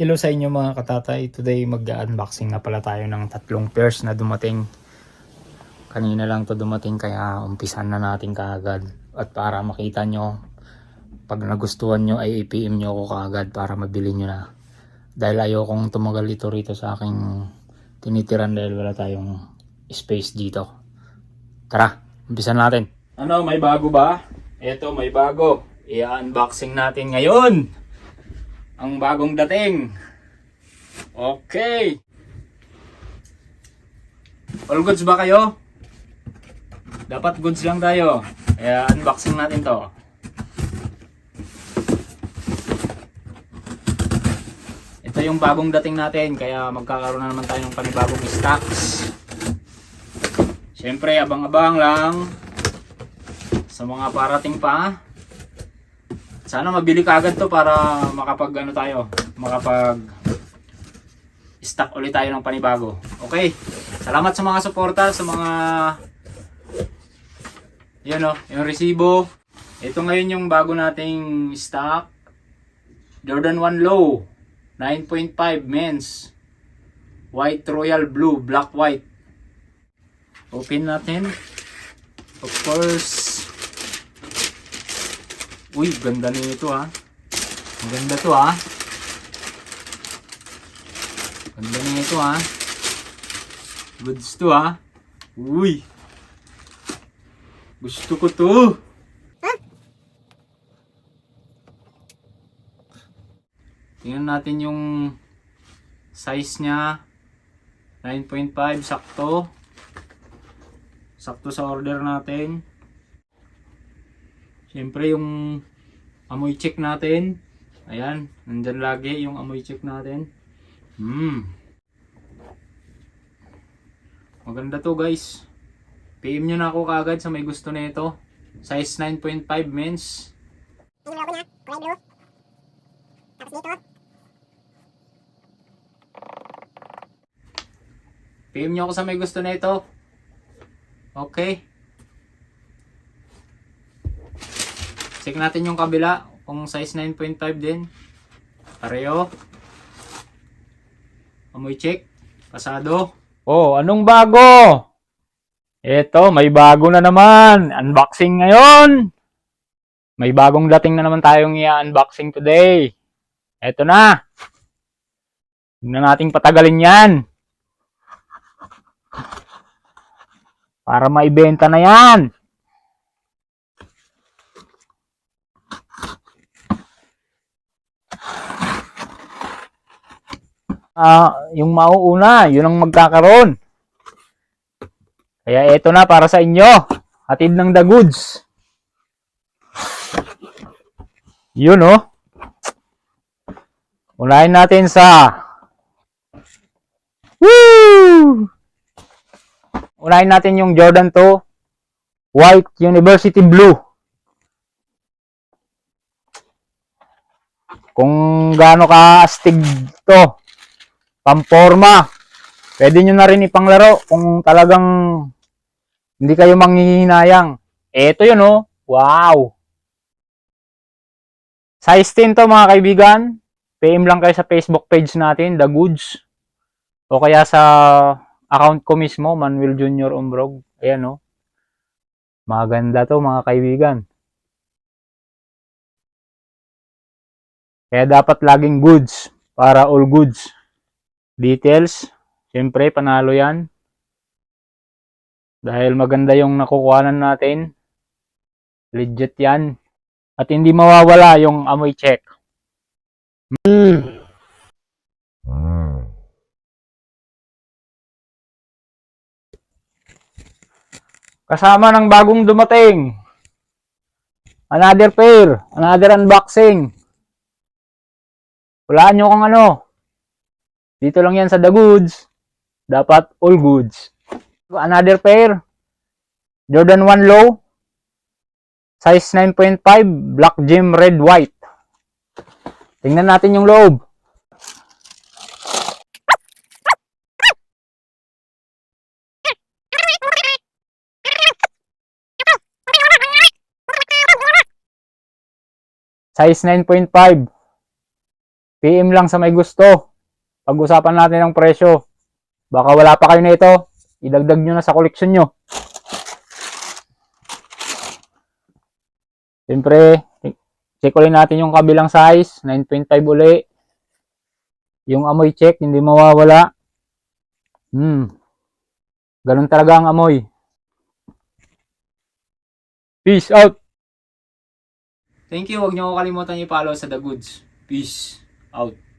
Hello sa inyo mga katatay. Today mag-unboxing na pala tayo ng tatlong pairs na dumating. Kanina lang to dumating kaya umpisan na natin kaagad. At para makita nyo, pag nagustuhan nyo ay i-PM nyo ako kaagad para mabili nyo na. Dahil ayokong tumagal ito rito sa aking tinitiran dahil wala tayong space dito. Tara, umpisan natin. Ano, may bago ba? Eto, may bago. I-unboxing natin ngayon ang bagong dating. Okay. All goods ba kayo? Dapat goods lang tayo. Kaya unboxing natin to. Ito yung bagong dating natin. Kaya magkakaroon na naman tayo ng panibagong stocks. Siyempre, abang-abang lang sa mga parating pa. Sana mabili ka agad to para makapag ano tayo, makapag stock ulit tayo ng panibago. Okay. Salamat sa mga suporta, sa mga yun o, yung resibo. Ito ngayon yung bago nating stock. Jordan 1 Low. 9.5 men's. White Royal Blue. Black White. Open natin. Of course, Uy, ganda nito ha. Ang ganda to ha. Ganda nito ha. Goods to ha. Uy. Gusto ko to. Tingnan natin yung size niya. 9.5 sakto. Sakto sa order natin. Siyempre yung amoy check natin. Ayan, nandyan lagi yung amoy check natin. Hmm. Maganda to guys. PM nyo na ako kagad sa may gusto na ito. Size 9.5 men's. Yung logo niya, kulay blue. Tapos dito, PM nyo ako sa may gusto na ito. Okay. Check natin yung kabila. Kung size 9.5 din. Pareho. Amoy check. Pasado. Oh, anong bago? Eto, may bago na naman. Unboxing ngayon. May bagong dating na naman tayong i-unboxing today. Eto na. Huwag na nating patagalin yan. Para maibenta na yan. Ah, yung mauuna, yun ang magkakaroon. Kaya eto na para sa inyo. Hatid ng the goods. Yun oh. Unahin natin sa Woo! Unahin natin yung Jordan 2 White University Blue. Kung gaano ka astig to, pamporma, pwede nyo na rin ipanglaro kung talagang hindi kayo manghihinayang. Eto yun oh, wow! Size 10 to mga kaibigan. PM lang kayo sa Facebook page natin, The Goods. O kaya sa account ko mismo, Manuel Junior Umbrog. Ayan oh. Maganda to mga kaibigan. Kaya dapat laging goods para all goods. Details, syempre panalo yan. Dahil maganda yung nakukuhanan natin. Legit yan. At hindi mawawala yung amoy check. Kasama ng bagong dumating. Another pair. Another unboxing. Walaan nyo kung ano. Dito lang yan sa The Goods. Dapat all goods. Another pair. Jordan 1 Low. Size 9.5. Black gem red white. Tingnan natin yung loob. Size 9.5. PM lang sa may gusto. Pag-usapan natin ang presyo. Baka wala pa kayo na ito. Idagdag nyo na sa koleksyon nyo. Siyempre, check ulit natin yung kabilang size. 9.5 uli. Yung amoy check, hindi mawawala. Hmm. Ganun talaga ang amoy. Peace out! Thank you. Huwag niyo ako kalimutan i-follow sa The Goods. Peace out.